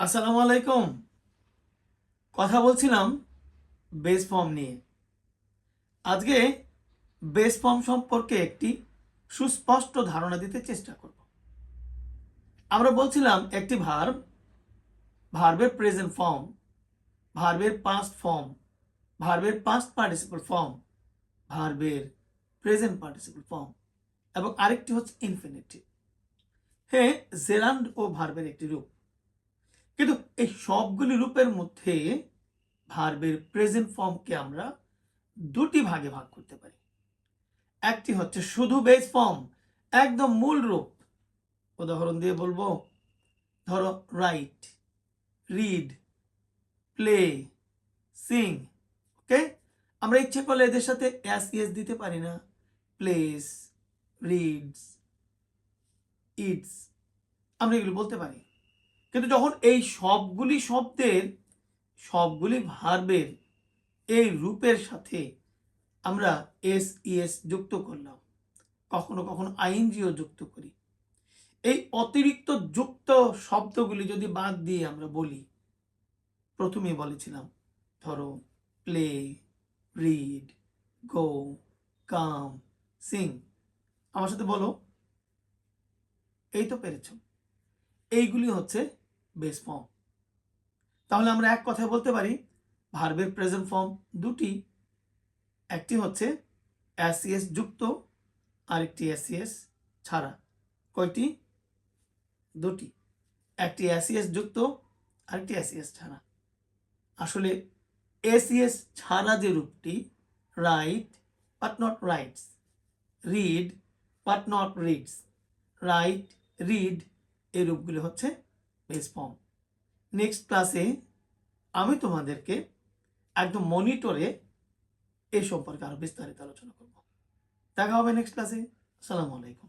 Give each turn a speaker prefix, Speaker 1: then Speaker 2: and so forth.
Speaker 1: আসসালামু আলাইকুম। কথা বলছিলাম বেস ফর্ম নিয়ে। আজকে বেস ফর্ম সম্পর্কে একটি সুস্পষ্ট ধারণা দিতে চেষ্টা করব। আমরা বলছিলাম একটি ভার্ব ভার্বের প্রেজেন্ট ফর্ম ভার্বের পাস্ট ফর্ম ভার্বের পাস্ট পার্টিসিপল ফর্ম ভার্বের প্রেজেন্ট পার্টিসিপল ফর্ম এবং আরেকটি হচ্ছে ইনফিনিটিভ হ্যাঁ জেরান্ড ও ভার্বের একটি রূপ। কিন্তু এই সবগুলি রূপের মধ্যে ভার্বের প্রেজেন্ট ফর্মকে আমরা দুটি ভাগে ভাগ করতে পারি। একটি হচ্ছে শুধু বেস ফর্ম একদম মূল রূপ। উদাহরণ দিয়ে বলব, ধরো write read play sing okay আমরা ইচ্ছে করলে এদের সাথে অ্যাস ইয়েস দিতে পারি না। প্লেস রিডস ইটস আমরা এগুলো বলতে পারি। কিন্তু যখন এই সবগুলি শব্দের, সবগুলি ভার্বের এই রূপের সাথে আমরা এস ইএস যুক্ত করলাম, কখনো কখনো আইনজিও যুক্ত করি। এই অতিরিক্ত যুক্ত শব্দগুলি যদি বাদ দিয়ে আমরা বলি, প্রথমে বলেছিলাম, ধরো play read go come sing আমার সাথে বলো, এই তো পেরেছ। এইগুলি হচ্ছে বেস ফর্ম তাহলে আমরা এক কথায় বলতে পারি ভার্বের প্রেজেন্ট ফর্ম দুটি, একটি হচ্ছে অ্যাসিএস যুক্ত, আরেকটি অ্যাসিএস ছাড়া। কয়টি? দুটি। একটি অ্যাসিএস যুক্ত, আরেকটি অ্যাসিএস ছাড়া। আসলে এসিএস ছাড়া যে রূপটি write but not writes read but not reads write read এই রূপগুলি হচ্ছে বেস ফর্ম নেক্সট ক্লাসে আমি তোমাদেরকে একদম মনিটরে এই সম্পর্কে আরও বিস্তারিত আলোচনা করব। দেখা হবে নেক্সট ক্লাসে আসসালামু আলাইকুম।